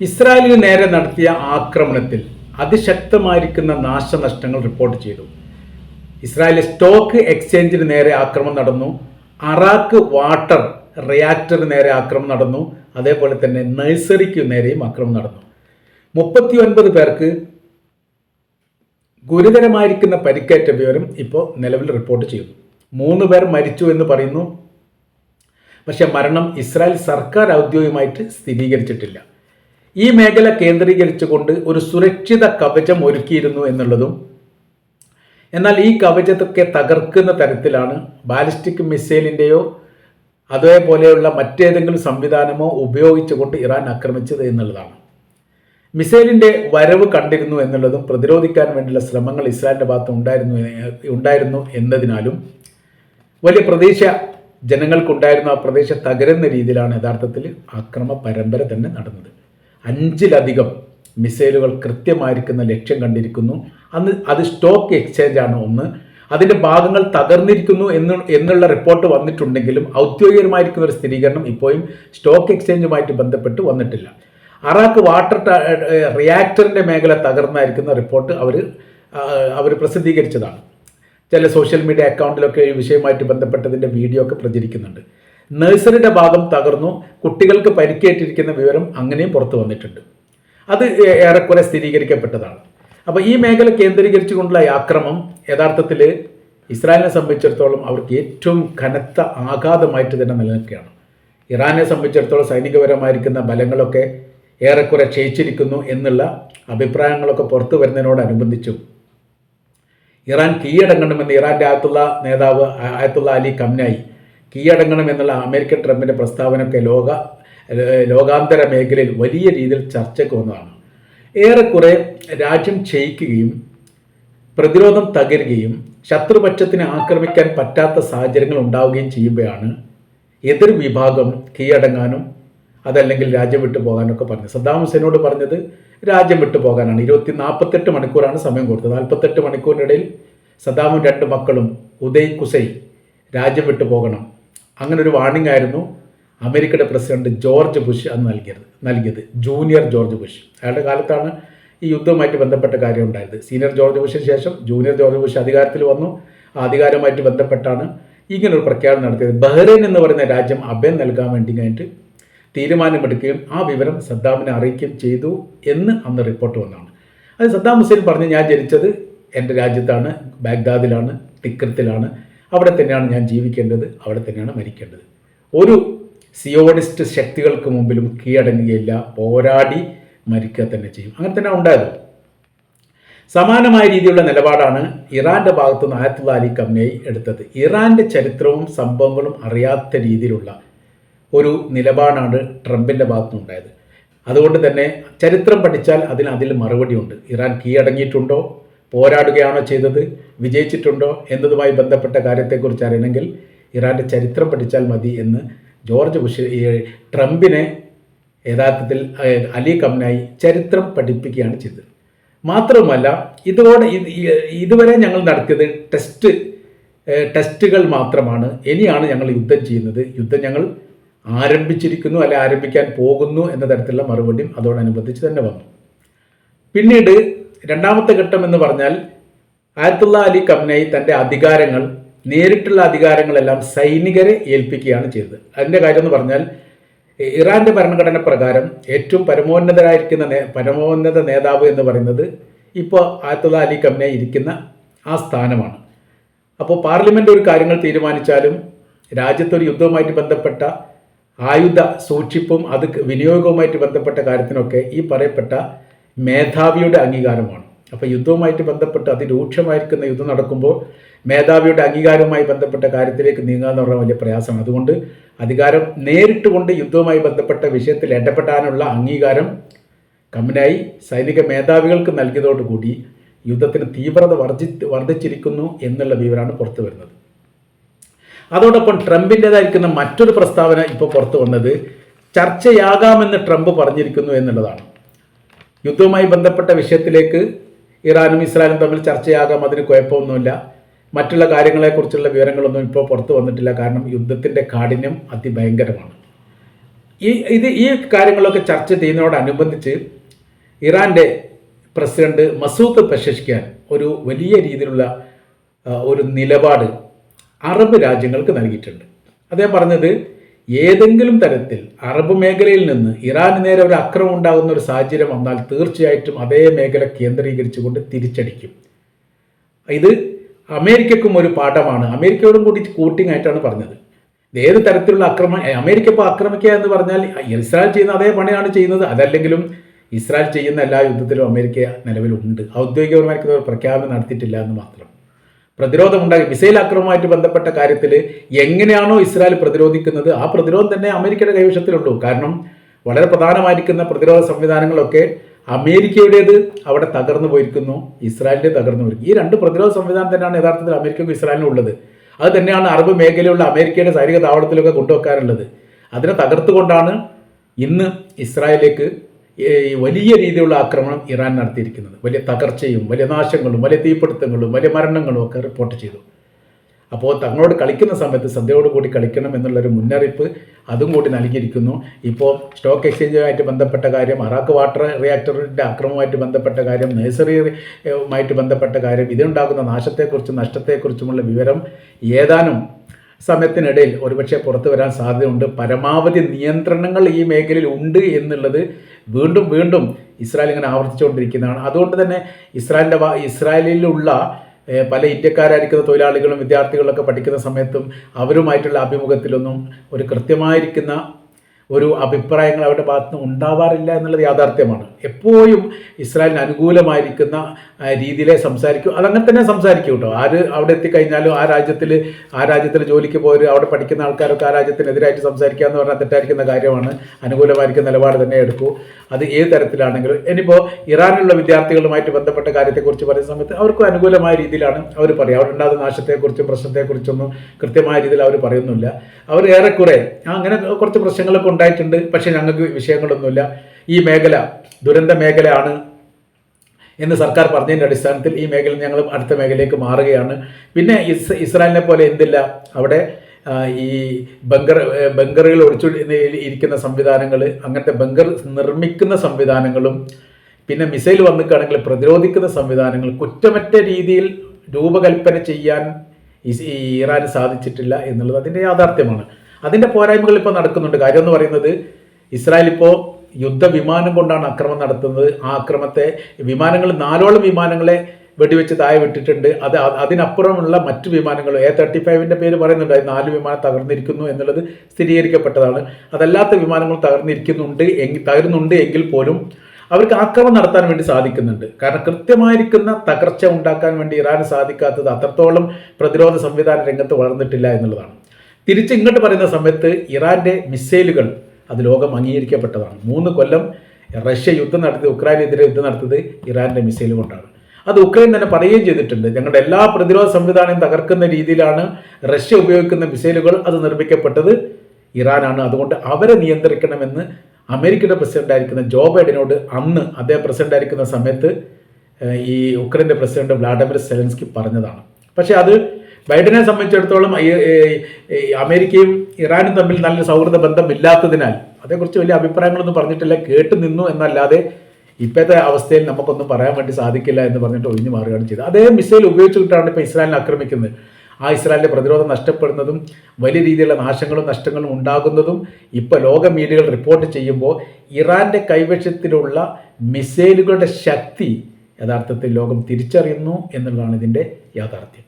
ഇസ്രായേലിന് നേരെ നടത്തിയ ആക്രമണത്തിൽ അതിശക്തമായിരിക്കുന്ന നാശനഷ്ടങ്ങൾ റിപ്പോർട്ട് ചെയ്തു. ഇസ്രായേൽ സ്റ്റോക്ക് എക്സ്ചേഞ്ചിന് നേരെ ആക്രമണം നടന്നു. അറാക്ക് വാട്ടർ റിയാക്ടറിന് നേരെ ആക്രമണം നടന്നു. അതേപോലെ തന്നെ നഴ്സറിക്ക് നേരെയും ആക്രമണം നടന്നു. മുപ്പത്തി ഒൻപത് പേർക്ക് ഗുരുതരമായിരിക്കുന്ന പരിക്കേറ്റ വിവരം ഇപ്പോൾ നിലവിൽ റിപ്പോർട്ട് ചെയ്യുന്നു. മൂന്ന് പേർ മരിച്ചു എന്ന് പറയുന്നു. പക്ഷേ മരണം ഇസ്രായേൽ സർക്കാർ ഔദ്യോഗികമായിട്ട് സ്ഥിരീകരിച്ചിട്ടില്ല. ഈ മേഖല കേന്ദ്രീകരിച്ചുകൊണ്ട് ഒരു സുരക്ഷിത കവചം ഒരുക്കിയിരുന്നു എന്നുള്ളതും എന്നാൽ ഈ കവചത്തൊക്കെ തകർക്കുന്ന തരത്തിലാണ് ബാലിസ്റ്റിക് മിസൈലിന്റെയോ അതേപോലെയുള്ള മറ്റേതെങ്കിലും സംവിധാനമോ ഉപയോഗിച്ചുകൊണ്ട് ഇറാൻ ആക്രമിച്ചത് എന്നുള്ളതാണ്. മിസൈലിന്റെ വരവ് കണ്ടിരുന്നു എന്നുള്ളതും പ്രതിരോധിക്കാൻ വേണ്ടിയുള്ള ശ്രമങ്ങൾ ഇസ്രായേലിന്റെ ഭാഗത്ത് ഉണ്ടായിരുന്നു ഉണ്ടായിരുന്നു എന്നതിനാലും വലിയ പ്രതീക്ഷ ജനങ്ങൾക്കുണ്ടായിരുന്ന. ആ പ്രദേശം തകരുന്ന രീതിയിലാണ് യഥാർത്ഥത്തിൽ ആക്രമ പരമ്പര തന്നെ നടന്നത്. അഞ്ചിലധികം മിസൈലുകൾ കൃത്യമായിരിക്കുന്ന ലക്ഷ്യം കണ്ടിരിക്കുന്നു. അന്ന് അത് സ്റ്റോക്ക് എക്സ്ചേഞ്ച് ആണ് ഒന്ന്. അതിന്റെ ഭാഗങ്ങൾ തകർന്നിരിക്കുന്നു എന്ന് എന്നുള്ള റിപ്പോർട്ട് വന്നിട്ടുണ്ടെങ്കിലും ഔദ്യോഗികമായിരിക്കുന്ന ഒരു സ്ഥിരീകരണം ഇപ്പോഴും സ്റ്റോക്ക് എക്സ്ചേഞ്ചുമായിട്ട് ബന്ധപ്പെട്ട് വന്നിട്ടില്ല. അറാക്ക് വാട്ടർ റിയാക്ടറിന്റെ മേഖല തകർന്നായിരിക്കുന്ന റിപ്പോർട്ട് അവർ അവർ പ്രസിദ്ധീകരിച്ചതാണ്. ചില സോഷ്യൽ മീഡിയ അക്കൗണ്ടിലൊക്കെ ഈ വിഷയവുമായിട്ട് ബന്ധപ്പെട്ടതിന്റെ വീഡിയോ ഒക്കെ പ്രചരിക്കുന്നുണ്ട്. നഴ്സറിയുടെ ഭാഗം തകർന്നു കുട്ടികൾക്ക് പരിക്കേറ്റിരിക്കുന്ന വിവരം അങ്ങനെയും പുറത്തു വന്നിട്ടുണ്ട്. അത് ഏറെക്കുറെ സ്ഥിരീകരിക്കപ്പെട്ടതാണ്. അപ്പോൾ ഈ മേഖല കേന്ദ്രീകരിച്ചുകൊണ്ടുള്ള ഈ ആക്രമം യഥാർത്ഥത്തിൽ ഇസ്രായേലിനെ സംബന്ധിച്ചിടത്തോളം അവർക്ക് ഏറ്റവും കനത്ത ആഘാതമായിട്ട് തന്നെ നിലനിൽക്കുകയാണ്. ഇറാനെ സംബന്ധിച്ചിടത്തോളം സൈനികപരമായിരിക്കുന്ന ബലങ്ങളൊക്കെ ഏറെക്കുറെ ക്ഷയിച്ചിരിക്കുന്നു എന്നുള്ള അഭിപ്രായങ്ങളൊക്കെ പുറത്തു വരുന്നതിനോടനുബന്ധിച്ചും ഇറാൻ കീഴടങ്ങണമെന്ന് ഇറാന്റെ ആയത്തുള്ള നേതാവ് ആയത്തുള്ള അലി കംനായി കീഴടങ്ങണം എന്നുള്ള അമേരിക്കൻ ട്രംപിന്റെ പ്രസ്താവനയൊക്കെ ലോക ലോകാന്തര മേഖലയിൽ വലിയ രീതിയിൽ ചർച്ചയ്ക്ക് വന്നതാണ്. ഏറെക്കുറെ രാജ്യം ക്ഷയിക്കുകയും പ്രതിരോധം തകരുകയും ശത്രുപക്ഷത്തിനെ ആക്രമിക്കാൻ പറ്റാത്ത സാഹചര്യങ്ങൾ ഉണ്ടാവുകയും ചെയ്യുമ്പോഴാണ് എതിർ വിഭാഗം കീഴടങ്ങാനും അതല്ലെങ്കിൽ രാജ്യം വിട്ടു പോകാനൊക്കെ പറഞ്ഞു സദ്ദാം ഹുസൈനോട് പറഞ്ഞത് രാജ്യം വിട്ടു പോകാനാണ്. ഇരുപത്തി നാൽപ്പത്തെട്ട് മണിക്കൂറാണ് സമയം കൊടുത്തത്. നാൽപ്പത്തെട്ട് മണിക്കൂറിനിടയിൽ സദ്ദാമും രണ്ട് മക്കളും ഉദയ് കുസൈ രാജ്യം വിട്ടു പോകണം. അങ്ങനെ ഒരു വാർണിംഗ് ആയിരുന്നു അമേരിക്കയുടെ പ്രസിഡന്റ് ജോർജ് ബുഷ് അന്ന് നൽകിയത് നൽകിയത്. Junior George Bush. അയാളുടെ കാലത്താണ് ഈ യുദ്ധവുമായിട്ട് ബന്ധപ്പെട്ട കാര്യം ഉണ്ടായത്. സീനിയർ ജോർജ് ബുഷിന് ശേഷം ജൂനിയർ ജോർജ് ബുഷ് അധികാരത്തിൽ വന്നു. ആ അധികാരമായിട്ട് ബന്ധപ്പെട്ടാണ് ഇങ്ങനൊരു പ്രഖ്യാപനം നടത്തിയത്. ബഹ്റൈൻ എന്ന് പറയുന്ന രാജ്യം അഭയം നൽകാൻ വേണ്ടി കഴിഞ്ഞിട്ട് തീരുമാനമെടുക്കുകയും ആ വിവരം സദ്ദാമിനെ അറിയിക്കുകയും ചെയ്തു എന്ന് അന്ന് റിപ്പോർട്ട് വന്നതാണ്. അത് സദ്ദാം ഹുസൈൻ പറഞ്ഞ് ഞാൻ ജനിച്ചത് എന്റെ രാജ്യത്താണ് ബാഗ്ദാദിലാണ് തിക്രത്തിലാണ് അവിടെ തന്നെയാണ് ഞാൻ ജീവിക്കേണ്ടത് അവിടെ തന്നെയാണ് മരിക്കേണ്ടത്. ഒരു സിയോണിസ്റ്റ് ശക്തികൾക്ക് മുമ്പിലും കീഴടങ്ങുകയില്ല പോരാടി മരിക്കുക തന്നെ ചെയ്യും. അങ്ങനെ തന്നെ ഉണ്ടായത്. സമാനമായ രീതിയിലുള്ള നിലപാടാണ് ഇറാന്റെ ഭാഗത്തു നിന്ന് ആയത്തുള്ള അലി കമ്മിയായി എടുത്തത്. ഇറാന്റെ ചരിത്രവും സംഭവങ്ങളും അറിയാത്ത രീതിയിലുള്ള ഒരു നിലപാടാണ് ട്രംപിന്റെ ഭാഗത്തുനിന്നുണ്ടായത് അതുകൊണ്ട് തന്നെ ചരിത്രം പഠിച്ചാൽ അതിന് അതിൽ മറുപടിയുണ്ട്. ഇറാൻ കീഴടങ്ങിയിട്ടുണ്ടോ? പോരാടുകയാണോ ചെയ്തത്? വിജയിച്ചിട്ടുണ്ടോ എന്നതുമായി ബന്ധപ്പെട്ട കാര്യത്തെക്കുറിച്ച് അറിയണമെങ്കിൽ ഇറാന്റെ ചരിത്രം പഠിച്ചാൽ മതി എന്ന് ജോർജ് ബുഷ് ട്രംപിനെ യഥാർത്ഥത്തിൽ അലി കംനായി ചരിത്രം പഠിപ്പിക്കുകയാണ് ചെയ്തത്. മാത്രവുമല്ല ഇതോടെ ഇതുവരെ ഞങ്ങൾ നടത്തിയത് ടെസ്റ്റ് ടെസ്റ്റുകൾ മാത്രമാണ്. ഇനിയാണ് ഞങ്ങൾ യുദ്ധം ചെയ്യുന്നത്. യുദ്ധം ഞങ്ങൾ ആരംഭിച്ചിരിക്കുന്നു അല്ലെ ആരംഭിക്കാൻ പോകുന്നു എന്ന തരത്തിലുള്ള മറുപടിയും അതോടനുബന്ധിച്ച് തന്നെ വന്നു. പിന്നീട് രണ്ടാമത്തെ ഘട്ടം എന്ന് പറഞ്ഞാൽ ആയത്തുള്ള അലി കംനൈ തന്റെ അധികാരങ്ങൾ നേരിട്ടുള്ള അധികാരങ്ങളെല്ലാം സൈനികരെ ഏൽപ്പിക്കുകയാണ് ചെയ്തത്. അതിന്റെ കാര്യം എന്ന് പറഞ്ഞാൽ ഇറാന്റെ ഭരണഘടന പ്രകാരം ഏറ്റവും പരമോന്നതരായിരിക്കുന്ന പരമോന്നത നേതാവ് എന്ന് പറയുന്നത് ഇപ്പോൾ ആയത്തുള്ള അലി കംനെ ഇരിക്കുന്ന ആ സ്ഥാനമാണ്. അപ്പോൾ പാർലമെന്റ് ഒരു കാര്യങ്ങൾ തീരുമാനിച്ചാലും രാജ്യത്തൊരു യുദ്ധവുമായിട്ട് ബന്ധപ്പെട്ട ആയുധ സൂക്ഷിപ്പും അത് വിനിയോഗവുമായിട്ട് ബന്ധപ്പെട്ട കാര്യത്തിനൊക്കെ ഈ പറയപ്പെട്ട മേധാവിയുടെ അംഗീകാരമാണ്. അപ്പോൾ യുദ്ധവുമായിട്ട് ബന്ധപ്പെട്ട് അതിരൂക്ഷമായിരിക്കുന്ന യുദ്ധം നടക്കുമ്പോൾ മേധാവിയുടെ അംഗീകാരവുമായി ബന്ധപ്പെട്ട കാര്യത്തിലേക്ക് നീങ്ങുക എന്ന് പറഞ്ഞാൽ വലിയ പ്രയാസമാണ്. അതുകൊണ്ട് അധികാരം നേരിട്ട് കൊണ്ട് യുദ്ധവുമായി ബന്ധപ്പെട്ട വിഷയത്തിൽ ഇടപെടാനുള്ള അംഗീകാരം കമ്പനായി സൈനിക മേധാവികൾക്ക് നൽകിയതോടുകൂടി യുദ്ധത്തിന് തീവ്രത വർദ്ധി വർദ്ധിച്ചിരിക്കുന്നു എന്നുള്ള വിവരമാണ് പുറത്തു വരുന്നത്. അതോടൊപ്പം ട്രംപിന്റെതായിരിക്കുന്ന മറ്റൊരു പ്രസ്താവന ഇപ്പോൾ പുറത്തു വന്നത് ചർച്ചയാകാമെന്ന് ട്രംപ് പറഞ്ഞിരിക്കുന്നു എന്നുള്ളതാണ്. യുദ്ധവുമായി ബന്ധപ്പെട്ട വിഷയത്തിലേക്ക് ഇറാനും ഇസ്രായേലും തമ്മിൽ ചർച്ചയാകാം അതിന് കുഴപ്പമൊന്നുമില്ല. മറ്റുള്ള കാര്യങ്ങളെക്കുറിച്ചുള്ള വിവരങ്ങളൊന്നും ഇപ്പോൾ പുറത്തു വന്നിട്ടില്ല. കാരണം യുദ്ധത്തിന്റെ കാഠിന്യം അതിഭയങ്കരമാണ്. ഈ ഇത് ഈ കാര്യങ്ങളൊക്കെ ചർച്ച ചെയ്യുന്നതോടനുബന്ധിച്ച് ഇറാന്റെ പ്രസിഡന്റ് മസൂദ് പെഷഷ്കിയാൻ ഒരു വലിയ രീതിയിലുള്ള ഒരു നിലപാട് അറബ് രാജ്യങ്ങൾക്ക് നൽകിയിട്ടുണ്ട്. അദ്ദേഹം പറഞ്ഞത് ഏതെങ്കിലും തരത്തിൽ അറബ് മേഖലയിൽ നിന്ന് ഇറാന് നേരെ ഒരു അക്രമം ഉണ്ടാകുന്ന ഒരു സാഹചര്യം വന്നാൽ തീർച്ചയായിട്ടും അതേ മേഖല കേന്ദ്രീകരിച്ചുകൊണ്ട് തിരിച്ചടിക്കും. ഇത് അമേരിക്കക്കും ഒരു പാഠമാണ്. അമേരിക്കയോടും കൂടി കൂട്ടിങ് ആയിട്ടാണ് പറഞ്ഞത്. ഏത് തരത്തിലുള്ള ആക്രമണം അമേരിക്ക ഇപ്പോൾ ആക്രമിക്കുക എന്ന് പറഞ്ഞാൽ ഇസ്രായേൽ ചെയ്യുന്ന അതേ പണിയാണ് ചെയ്യുന്നത്. അതല്ലെങ്കിലും ഇസ്രായേൽ ചെയ്യുന്ന എല്ലാ യുദ്ധത്തിലും അമേരിക്ക നിലവിലുണ്ട്. ഔദ്യോഗികപരമായിട്ട് ഒരു പ്രഖ്യാപനം നടത്തിയിട്ടില്ല എന്ന് മാത്രം. പ്രതിരോധമുണ്ടാക്കി മിസൈൽ ആക്രമണവുമായിട്ട് ബന്ധപ്പെട്ട കാര്യത്തിൽ എങ്ങനെയാണോ ഇസ്രായേൽ പ്രതിരോധിക്കുന്നത് ആ പ്രതിരോധം തന്നെ അമേരിക്കയുടെ കൈവശത്തിലുള്ളൂ കാരണം വളരെ പ്രധാനമായിരിക്കുന്ന പ്രതിരോധ സംവിധാനങ്ങളൊക്കെ അമേരിക്കയുടേത് അവിടെ തകർന്നു പോയിരിക്കുന്നു ഇസ്രായേലിന്റെ തകർന്നു പോയിരിക്കും ഈ രണ്ട് പ്രതിരോധ സംവിധാനം തന്നെയാണ് യഥാർത്ഥത്തിൽ അമേരിക്കയ്ക്ക് ഇസ്രായേലിനും ഉള്ളത്. അത് തന്നെയാണ് അറബ് മേഖലയിലുള്ള അമേരിക്കയുടെ സൈനിക താവളത്തിലൊക്കെ കൊണ്ടുവെക്കാറുള്ളത്. അതിനെ തകർത്തുകൊണ്ടാണ് ഇന്ന് ഇസ്രായേലിലേക്ക് വലിയ രീതിയിലുള്ള ആക്രമണം ഇറാൻ നടത്തിയിരിക്കുന്നത്. വലിയ തകർച്ചയും വലിയ നാശങ്ങളും വലിയ തീപിടുത്തങ്ങളും വലിയ മരണങ്ങളും ഒക്കെ റിപ്പോർട്ട് ചെയ്തു. അപ്പോൾ തങ്ങളോട് കളിക്കുന്ന സമയത്ത് ശ്രദ്ധയോട് കൂടി കളിക്കണം എന്നുള്ളൊരു മുന്നറിയിപ്പ് അതും കൂടി നൽകിയിരിക്കുന്നു. ഇപ്പോൾ സ്റ്റോക്ക് എക്സ്ചേഞ്ചുമായിട്ട് ബന്ധപ്പെട്ട കാര്യം അറാക്ക് വാട്ടർ റിയാക്ടറിന്റെ ആക്രമവുമായിട്ട് ബന്ധപ്പെട്ട കാര്യം നഴ്സറിയുമായിട്ട് ബന്ധപ്പെട്ട കാര്യം ഇതുണ്ടാകുന്ന നാശത്തെക്കുറിച്ചും നഷ്ടത്തെക്കുറിച്ചുമുള്ള വിവരം ഏതാനും സമയത്തിനിടയിൽ ഒരുപക്ഷെ പുറത്തു വരാൻ സാധ്യതയുണ്ട്. പരമാവധി നിയന്ത്രണങ്ങൾ ഈ മേഖലയിൽ ഉണ്ട് എന്നുള്ളത് വീണ്ടും വീണ്ടും ഇസ്രായേൽ ഇങ്ങനെ ആവർത്തിച്ചുകൊണ്ടിരിക്കുന്നതാണ്. അതുകൊണ്ട് തന്നെ ഇസ്രായേലിന്റെ ഇസ്രായേലിലുള്ള പല ഇന്ത്യക്കാരായിരിക്കുന്ന തൊഴിലാളികളും വിദ്യാർത്ഥികളൊക്കെ പഠിക്കുന്ന സമയത്തും അവരുമായിട്ടുള്ള അഭിമുഖത്തിലൊന്നും ഒരു കൃത്യമായിരിക്കുന്ന ഒരു അഭിപ്രായങ്ങൾ അവരുടെ ഭാഗത്ത് നിന്ന് ഉണ്ടാവാറില്ല എന്നുള്ളത് യാഥാർത്ഥ്യമാണ്. എപ്പോഴും ഇസ്രായേലിന് അനുകൂലമായിരിക്കുന്ന രീതിയിലേ സംസാരിക്കും. അതങ്ങനെ തന്നെ സംസാരിക്കും കേട്ടോ ആര് അവിടെ എത്തിക്കഴിഞ്ഞാലും ആ രാജ്യത്തിൽ ആ രാജ്യത്തിൽ ജോലിക്ക് പോയി അവിടെ പഠിക്കുന്ന ആൾക്കാരൊക്കെ ആ രാജ്യത്തിനെതിരായിട്ട് സംസാരിക്കുക എന്ന് പറഞ്ഞാൽ തെറ്റായിരിക്കുന്ന കാര്യമാണ്. അനുകൂലമായിരിക്കുന്ന നിലപാട് തന്നെ എടുക്കൂ. അത് ഏത് തരത്തിലാണെങ്കിലും ഇനിയിപ്പോൾ ഇറാനിലുള്ള വിദ്യാർത്ഥികളുമായിട്ട് ബന്ധപ്പെട്ട കാര്യത്തെക്കുറിച്ച് പറയുന്ന സമയത്ത് അവർക്കും അനുകൂലമായ രീതിയിലാണ് അവർ പറയുക. അവിടെ ഉണ്ടാകുന്ന നാശത്തെക്കുറിച്ചും പ്രശ്നത്തെക്കുറിച്ചൊന്നും കൃത്യമായ രീതിയിൽ അവർ പറയുന്നില്ല അവർ ഏറെക്കുറെ അങ്ങനെ കുറച്ച് പ്രശ്നങ്ങളൊക്കെ ഉണ്ടായിട്ടുണ്ട്. പക്ഷേ ഞങ്ങൾക്ക് വിഷയങ്ങളൊന്നുമില്ല. ഈ മേഖല ദുരന്ത മേഖലയാണ് എന്ന് സർക്കാർ പറഞ്ഞതിന്റെ അടിസ്ഥാനത്തിൽ ഈ മേഖല ഞങ്ങൾ അടുത്ത മേഖലയിലേക്ക് മാറുകയാണ്. പിന്നെ ഇസ് ഇസ്രായേലിനെ പോലെ എന്തില്ല? അവിടെ ഈ ബങ്കർ ബങ്കറുകൾ ഒഴിച്ചു ഇരിക്കുന്ന സംവിധാനങ്ങൾ അങ്ങനത്തെ ബങ്കർ നിർമ്മിക്കുന്ന സംവിധാനങ്ങളും പിന്നെ മിസൈൽ വന്നിക്കുകയാണെങ്കിൽ പ്രതിരോധിക്കുന്ന സംവിധാനങ്ങൾ കുറ്റമറ്റ രീതിയിൽ രൂപകൽപ്പന ചെയ്യാൻ ഈ ഇറാന് സാധിച്ചിട്ടില്ല എന്നുള്ളത് അതിന്റെ യാഥാർത്ഥ്യമാണ്. അതിന്റെ പോരായ്മകൾ ഇപ്പോൾ നടക്കുന്നുണ്ട്. കാര്യം എന്ന് പറയുന്നത് ഇസ്രായേൽ ഇപ്പോൾ യുദ്ധവിമാനം കൊണ്ടാണ് ആക്രമണം നടത്തുന്നത്. ആ ആക്രമത്തെ വിമാനങ്ങൾ നാലോളം വിമാനങ്ങളെ വെടിവെച്ച് താഴെ വിട്ടിട്ടുണ്ട്. അത് അതിനപ്പുറമുള്ള മറ്റു വിമാനങ്ങൾ എ തേർട്ടി ഫൈവിന്റെ പേര് പറയുന്നുണ്ട് നാല് വിമാനം തകർന്നിരിക്കുന്നു എന്നുള്ളത് സ്ഥിരീകരിക്കപ്പെട്ടതാണ്. അതല്ലാത്ത വിമാനങ്ങൾ തകർന്നിരിക്കുന്നുണ്ട് എങ്കിൽ തകരുന്നുണ്ട് എങ്കിൽ പോലും അവർക്ക് ആക്രമണം നടത്താൻ വേണ്ടി സാധിക്കുന്നുണ്ട്. കാരണം കൃത്യമായിരിക്കുന്ന തകർച്ച ഉണ്ടാക്കാൻ വേണ്ടി ഇറാന് സാധിക്കാത്തത് അത്രത്തോളം പ്രതിരോധ സംവിധാന രംഗത്ത് വളർന്നിട്ടില്ല എന്നുള്ളതാണ്. തിരിച്ച് ഇങ്ങോട്ട് പറയുന്ന സമയത്ത് ഇറാന്റെ മിസൈലുകൾ അത് ലോകം അംഗീകരിക്കപ്പെട്ടതാണ്. മൂന്ന് കൊല്ലം റഷ്യ യുദ്ധം നടത്തി ഉക്രൈനെതിരെ യുദ്ധം നടത്തിയത് ഇറാന്റെ മിസൈൽ കൊണ്ടാണ്. അത് ഉക്രൈൻ തന്നെ പറയുകയും ചെയ്തിട്ടുണ്ട്. ഞങ്ങളുടെ എല്ലാ പ്രതിരോധ സംവിധാനവും തകർക്കുന്ന രീതിയിലാണ് റഷ്യ ഉപയോഗിക്കുന്ന മിസൈലുകൾ അത് നിർമ്മിക്കപ്പെട്ടത്. ഇറാനാണ്. അതുകൊണ്ട് അവരെ നിയന്ത്രിക്കണമെന്ന് അമേരിക്കയുടെ പ്രസിഡന്റ് ആയിരിക്കുന്ന ജോ ബൈഡനോട് അന്ന് അദ്ദേഹം പ്രസിഡന്റ് ആയിരിക്കുന്ന സമയത്ത് ഈ ഉക്രൈന്റെ പ്രസിഡന്റ് വ്ളാഡിമിർ സെലൻസ്കി പറഞ്ഞതാണ്. പക്ഷേ അത് ബൈഡനെ സംബന്ധിച്ചിടത്തോളം അമേരിക്കയും ഇറാനും തമ്മിൽ നല്ല സൗഹൃദ ബന്ധമില്ലാത്തതിനാൽ അതേക്കുറിച്ച് വലിയ അഭിപ്രായങ്ങളൊന്നും പറഞ്ഞിട്ടില്ല കേട്ടു നിന്നു എന്നല്ലാതെ ഇപ്പോഴത്തെ അവസ്ഥയിൽ നമുക്കൊന്നും പറയാൻ വേണ്ടി സാധിക്കില്ല എന്ന് പറഞ്ഞിട്ട് ഒഴിഞ്ഞു മാറുകയാണ് ചെയ്തത്. അതേ മിസൈൽ ഉപയോഗിച്ചുകൊണ്ടാണ് ഇപ്പോൾ ഇസ്രായേലിനെ ആക്രമിക്കുന്നത്. ആ ഇസ്രായേലിന്റെ പ്രതിരോധം നഷ്ടപ്പെടുന്നതും വലിയ രീതിയിലുള്ള നാശങ്ങളും നഷ്ടങ്ങളും ഉണ്ടാകുന്നതും ഇപ്പോൾ ലോക മീഡിയകൾ റിപ്പോർട്ട് ചെയ്യുമ്പോൾ ഇറാന്റെ കൈവശത്തിലുള്ള മിസൈലുകളുടെ ശക്തി യഥാർത്ഥത്തിൽ ലോകം തിരിച്ചറിയുന്നു എന്നുള്ളതാണ് ഇതിന്റെ യാഥാർത്ഥ്യം.